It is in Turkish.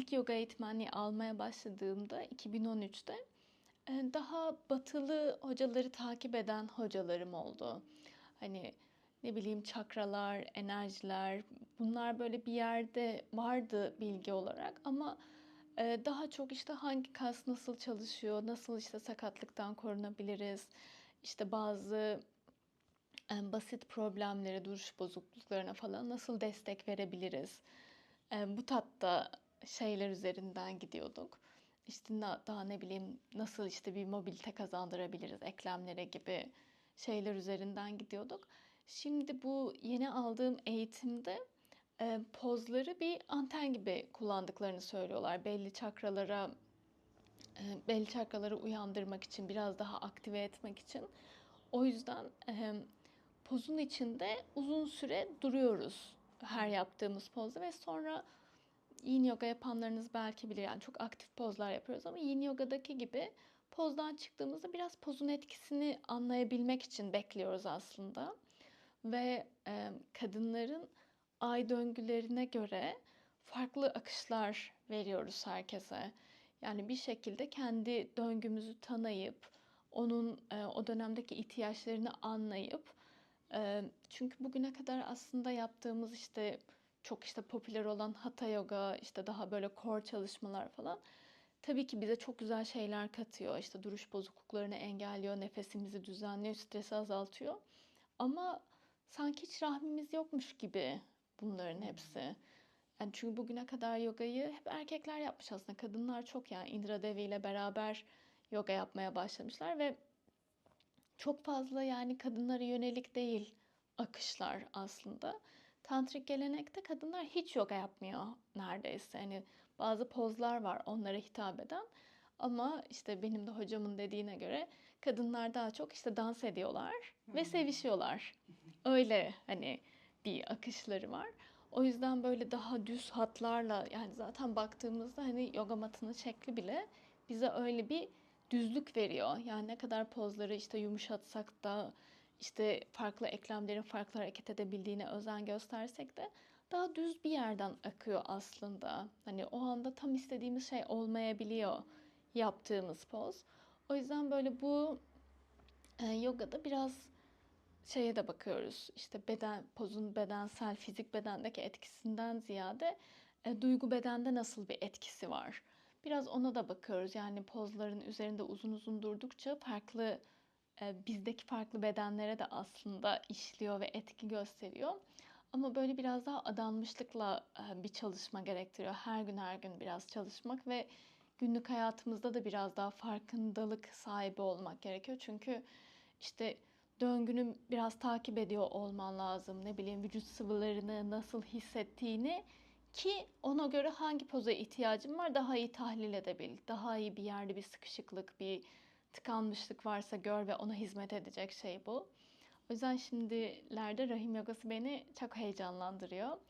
ilk yoga eğitmenliği almaya başladığımda 2013'te e, daha batılı hocaları takip eden hocalarım oldu. Hani ne bileyim çakralar, enerjiler bunlar böyle bir yerde vardı bilgi olarak ama e, daha çok işte hangi kas nasıl çalışıyor, nasıl işte sakatlıktan korunabiliriz, işte bazı e, basit problemlere, duruş bozukluklarına falan nasıl destek verebiliriz? Bu tatta şeyler üzerinden gidiyorduk. İşte daha ne bileyim nasıl işte bir mobilite kazandırabiliriz eklemlere gibi şeyler üzerinden gidiyorduk. Şimdi bu yeni aldığım eğitimde e, pozları bir anten gibi kullandıklarını söylüyorlar. Belli çakralara e, belli çakraları uyandırmak için, biraz daha aktive etmek için. O yüzden e, pozun içinde uzun süre duruyoruz her yaptığımız pozda ve sonra yin yoga yapanlarınız belki bilir yani çok aktif pozlar yapıyoruz ama yin yogadaki gibi pozdan çıktığımızda biraz pozun etkisini anlayabilmek için bekliyoruz aslında. Ve e, kadınların ay döngülerine göre farklı akışlar veriyoruz herkese. Yani bir şekilde kendi döngümüzü tanıyıp onun e, o dönemdeki ihtiyaçlarını anlayıp e, çünkü bugüne kadar aslında yaptığımız işte çok işte popüler olan hatha yoga, işte daha böyle core çalışmalar falan tabii ki bize çok güzel şeyler katıyor. İşte duruş bozukluklarını engelliyor, nefesimizi düzenliyor, stresi azaltıyor. Ama sanki hiç rahmimiz yokmuş gibi bunların hepsi. Yani çünkü bugüne kadar yogayı hep erkekler yapmış aslında. Kadınlar çok yani Indra Devi ile beraber yoga yapmaya başlamışlar ve çok fazla yani kadınlara yönelik değil akışlar aslında. Tantrik gelenekte kadınlar hiç yoga yapmıyor neredeyse. Hani bazı pozlar var onlara hitap eden. Ama işte benim de hocamın dediğine göre kadınlar daha çok işte dans ediyorlar ve sevişiyorlar. Öyle hani bir akışları var. O yüzden böyle daha düz hatlarla yani zaten baktığımızda hani yoga matının şekli bile bize öyle bir düzlük veriyor. Yani ne kadar pozları işte yumuşatsak da işte farklı eklemlerin farklı hareket edebildiğine özen göstersek de daha düz bir yerden akıyor aslında. Hani o anda tam istediğimiz şey olmayabiliyor yaptığımız poz. O yüzden böyle bu e, yogada biraz şeye de bakıyoruz. İşte beden pozun bedensel, fizik bedendeki etkisinden ziyade e, duygu bedende nasıl bir etkisi var? Biraz ona da bakıyoruz. Yani pozların üzerinde uzun uzun durdukça farklı bizdeki farklı bedenlere de aslında işliyor ve etki gösteriyor. Ama böyle biraz daha adanmışlıkla e, bir çalışma gerektiriyor. Her gün her gün biraz çalışmak ve günlük hayatımızda da biraz daha farkındalık sahibi olmak gerekiyor. Çünkü işte döngünü biraz takip ediyor olman lazım. Ne bileyim vücut sıvılarını nasıl hissettiğini ki ona göre hangi poza ihtiyacın var daha iyi tahlil edebil. Daha iyi bir yerde bir sıkışıklık, bir tıkanmışlık varsa gör ve ona hizmet edecek şey bu. O yüzden şimdilerde rahim yogası beni çok heyecanlandırıyor.